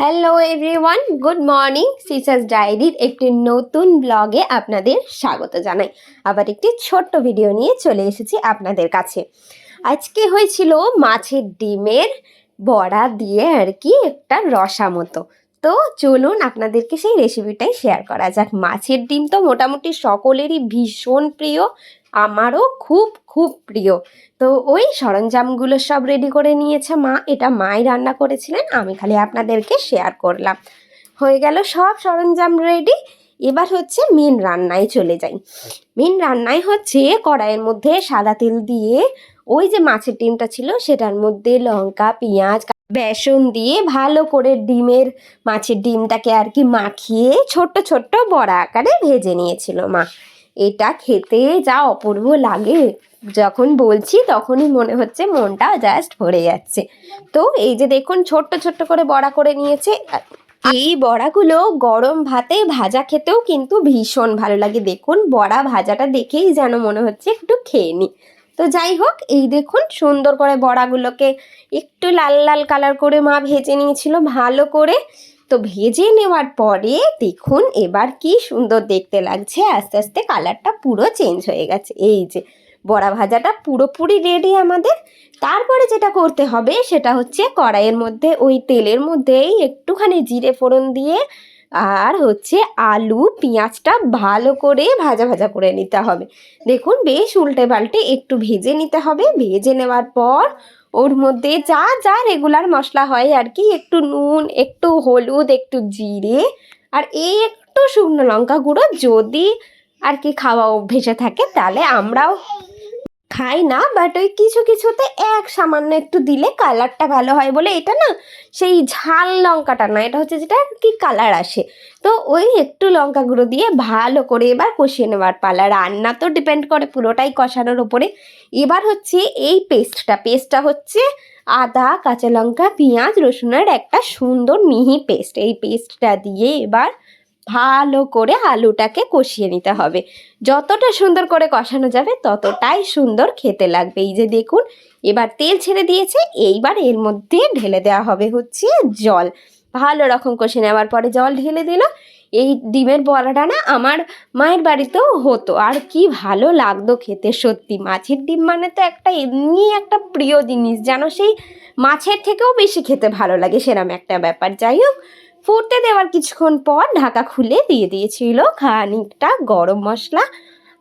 Hello everyone good morning সিসাস ডায়েরির একটি নতুন ব্লগে আপনাদের স্বাগত জানাই। আবার একটি ছোট্ট ভিডিও নিয়ে চলে এসেছি আপনাদের কাছে। আজকে হয়েছিল মাছের ডিমের বড়া দিয়ে আর কি একটা রসা মতো তো চলুন আপনাদেরকে সেই রেসিপিটাই শেয়ার করা যাক। মাছের ডিম তো মোটামুটি সকলেরই ভীষণ প্রিয়। আমারও খুব খুব প্রিয়। তো ওই সরঞ্জামগুলো সব রেডি করে নিয়েছে মা। এটা মাই রান্না করেছিলেন, আমি খালি আপনাদেরকে শেয়ার করলাম। হয়ে গেল, সব সরঞ্জাম রেডি এবার হচ্ছে মেন রান্নায় চলে যাই। মেন রান্নায় হচ্ছে কড়াইয়ের মধ্যে সাদা তেল দিয়ে ওই যে মাছের ডিমটা ছিল, সেটার মধ্যে লঙ্কা, পেঁয়াজ বেসন দিয়ে ভালো করে ডিমের মাছের ডিমটাকে আর কি মাখিয়ে ছোট্ট ছোট্ট বড়া আকারে ভেজে নিয়েছিল মা। এটা খেতে যা অপূর্ব লাগে। যখন বলছি তখনই মনে হচ্ছে মনটা জাস্ট ভরে যাচ্ছে। তো এই যে দেখুন, ছোট্ট ছোট্ট করে বড়া করে নিয়েছে। এই বড়াগুলো গরম ভাতে ভাজা খেতেও কিন্তু ভীষণ ভালো লাগে। দেখুন, বড়া ভাজাটা দেখেই যেন মনে হচ্ছে একটু খেয়ে নি। তো যাই হোক, এই দেখুন, সুন্দর করে বড়াগুলোকে একটু লাল লাল কালার করে মা ভেজে নিয়েছিল। ভালো করে তো ভেজে নেওয়ার পরে দেখুন এবার কি সুন্দর দেখতে লাগছে। আস্তে আস্তে কালারটা পুরো চেঞ্জ হয়ে গেছে। এই যে বড়া ভাজাটা পুরোপুরি রেডি আমাদের। তারপরে যেটা করতে হবে সেটা হচ্ছে কড়াইয়ের মধ্যে, ওই তেলের মধ্যেই একটুখানি জিরে ফোড়ন দিয়ে আর হচ্ছে আলু, পেঁয়াজটা ভালো করে ভাজা ভাজা করে নিতে হবে। দেখুন বেশ উল্টে পাল্টে একটু ভেজে নিতে হবে। ভেজে নেওয়ার পর ওর মধ্যে যা যা রেগুলার মশলা হয় আর কি, একটু নুন, একটু হলুদ, একটু জিরে আর এই একটু শুকনো লঙ্কা গুঁড়ো যদি আর কি খাওয়া অভ্যেসে থাকে তাহলে আমরাও খাই না বাট ওই কিছু কিছুতে এক, সামান্য একটু দিলে কালারটা ভালো হয় বলে এটা না সেই ঝাল লঙ্কাটা না এটা হচ্ছে যেটা কি কালার আসে। তো ওই একটু লঙ্কা গুঁড়ো দিয়ে ভালো করে এবার কষিয়ে নেওয়ার পালা। রান্না তো ডিপেন্ড করে পুরোটাই কষানোর ওপরে। এবার হচ্ছে এই পেস্টটা পেস্টটা হচ্ছে আদা, কাঁচা লঙ্কা, পেঁয়াজ, রসুনের একটা সুন্দর মিহি পেস্ট এই পেস্টটা দিয়ে এবার ভালো করে আলুটাকে কষিয়ে নিতে হবে। যতটা সুন্দর করে কষানো যাবে, ততটাই সুন্দর খেতে লাগবে। এই যে দেখুন, এবার তেল ছেড়ে দিয়েছে, এইবার এর মধ্যে ঢেলে দেওয়া হবে হচ্ছে জল। ভালো রকম কষে নেওয়ার পরে জল ঢেলে দিল। এই ডিমের বড়াটা না আমার মায়ের বাড়িতেও হতো। আর কি ভালো লাগতো খেতে সত্যি। মাছের ডিম মানে তো একটা এমনি একটা প্রিয় জিনিস। যেন সেই মাছের থেকেও বেশি খেতে ভালো লাগে, সেরম একটা ব্যাপার। যাই হোক ফুটতে দেওয়ার কিছুক্ষণ পর ঢাকা খুলে দিয়ে দিয়েছিল খানিকটা গরম মশলা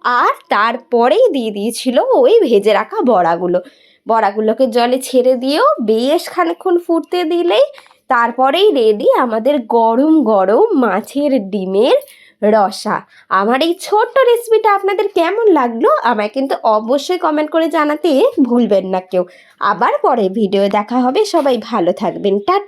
আর তারপরেই দিয়ে দিয়েছিল ওই ভেজে রাখা বড়াগুলো। বড়াগুলোকে জলে ছেড়ে দিয়েও বেশ খানিকক্ষণ ফুটতে দিলেই তারপরেই রেডি আমাদের গরম গরম মাছের ডিমের রসা। আমার এই ছোট্ট রেসিপিটা আপনাদের কেমন লাগল আমায় কিন্তু অবশ্যই কমেন্ট করে জানাতে ভুলবেন না কেউ। আবার পরে ভিডিও দেখা হবে। সবাই ভালো থাকবেন। টাটা।